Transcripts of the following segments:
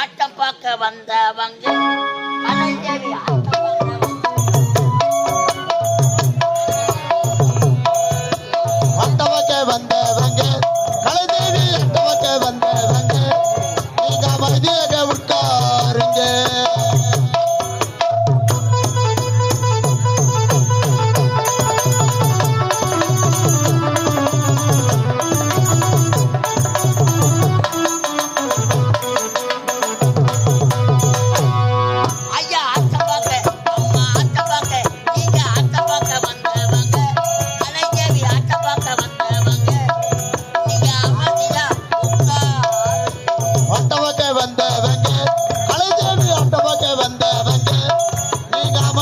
ஆட்டம் பார்க்க வந்தவங்க.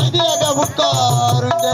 அமைதியாக உட்காருங்க.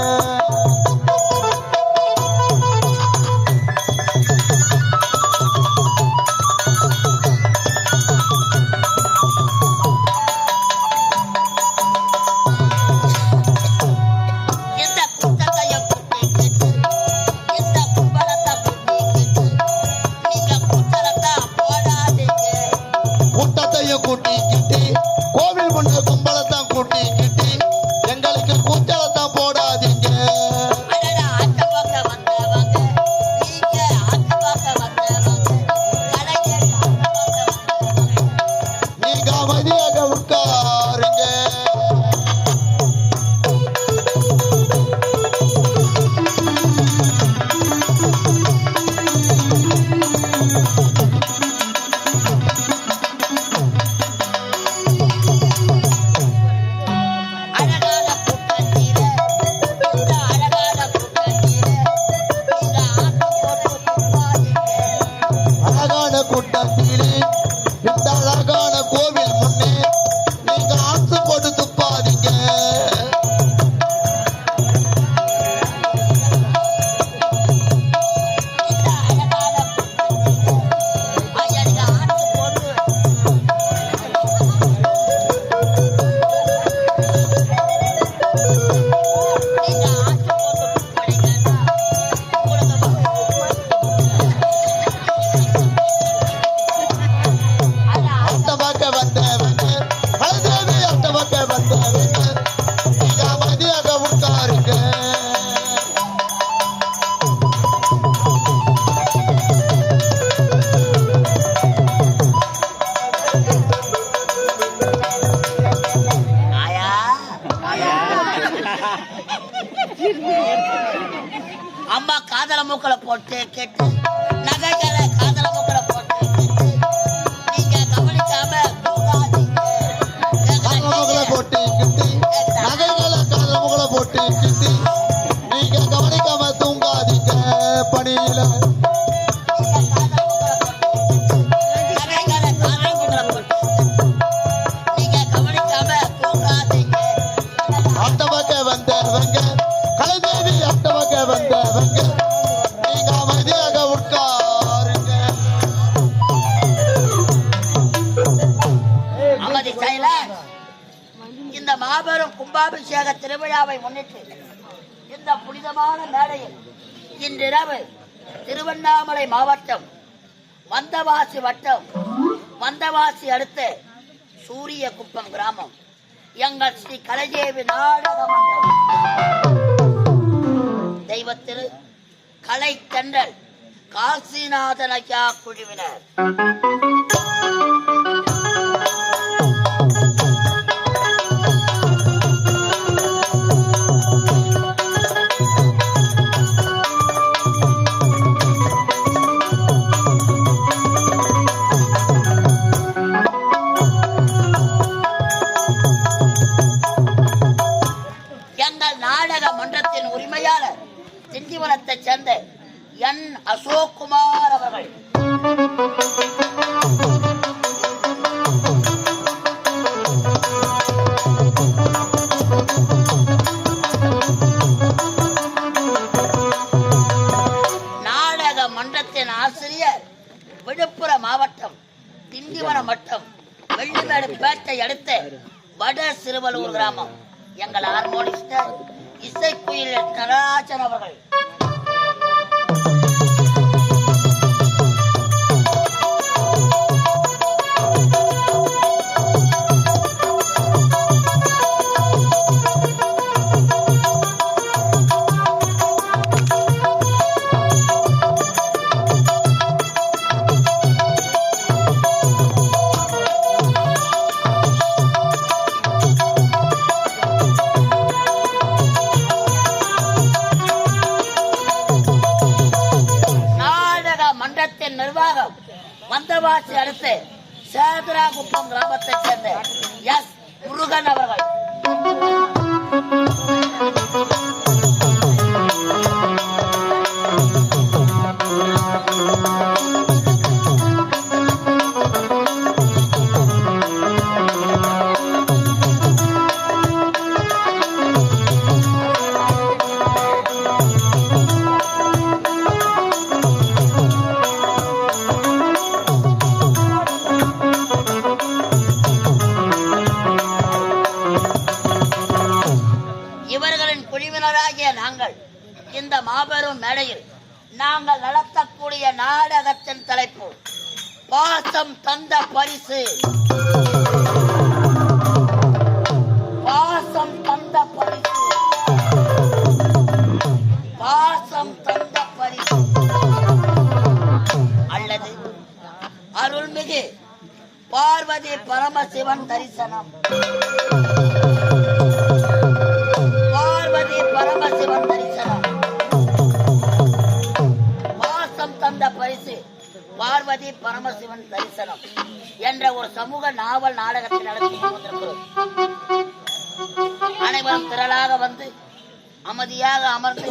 மேல மூக்களை போட்டு கேட்டு இந்த மாபெரும் கும்பாபிஷேக திருவிழாவை முன்னிட்டு இந்த புனிதமான மேடையில் இன்றிரவு திருவண்ணாமலை மாவட்டம் வந்தவாசி வட்டம் வந்தவாசி அடுத்த சூரிய குப்பம் கிராமம். எங்கள் ஸ்ரீ கலைதேவி நாடகம் தெய்வத்திரு கலை தெண்டல் காசிநாதன் குழுவினர். திண்டிவனத்தைச் சேர்ந்த என் அசோக்குமார் அவர்கள். நாடக மன்றத்தின் ஆசிரியர் விழுப்புர மாவட்டம் திண்டிவன மட்டம் வெள்ளிமேடு பேட்டை அடுத்த வட சிறுவலூர் கிராமம். எங்கள் ஹார்மோனிஸ்டர் இசைக்குயில் நடராஜன் அவர்கள். அடுத்து சேதராகுப்பம் கிராமத்தைச் சேர்ந்த எஸ் முருகன் அவர்கள். குழுவினராகிய நாங்கள் இந்த மாபெரும் மேடையில் நாங்கள் நடத்தக்கூடிய நாடகத்தின் தலைப்பு பாசம் தந்த பரிசு. நாவல் நாடகத்தை நடத்தி கொண்டிருக்கிறோம் அனைவரும் திரளாக வந்து அமைதியாக அமர்ந்து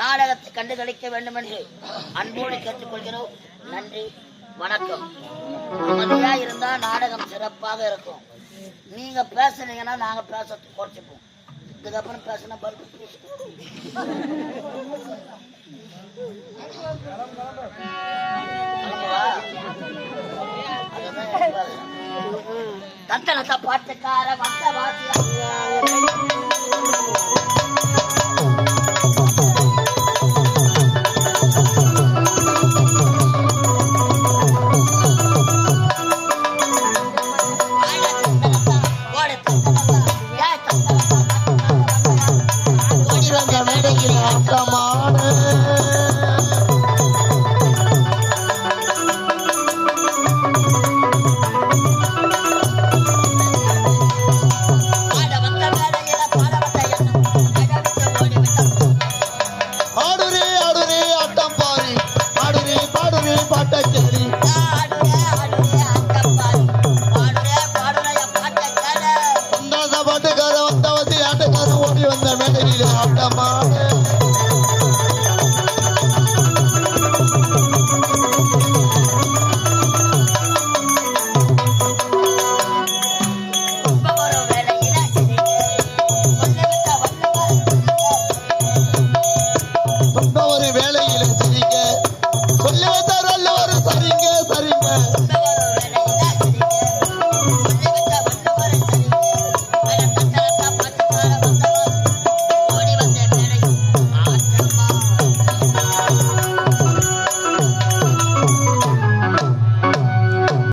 நாடகத்தை கண்டுகளிக்க வேண்டும் என்று அன்போடு கேட்டுக்கொள்கிறோம். நன்றி வணக்கம். அமைதியா இருந்தா நாடகம் சிறப்பாக இருக்கும். நீங்க பேசுனீங்கன்னா நாங்க பேசுறது குறைச்சிப்போம். இதுக்கப்புறம் பேசினா பல்பு தத்தனத்தை பாட்டுக்கார வந்த வாசியா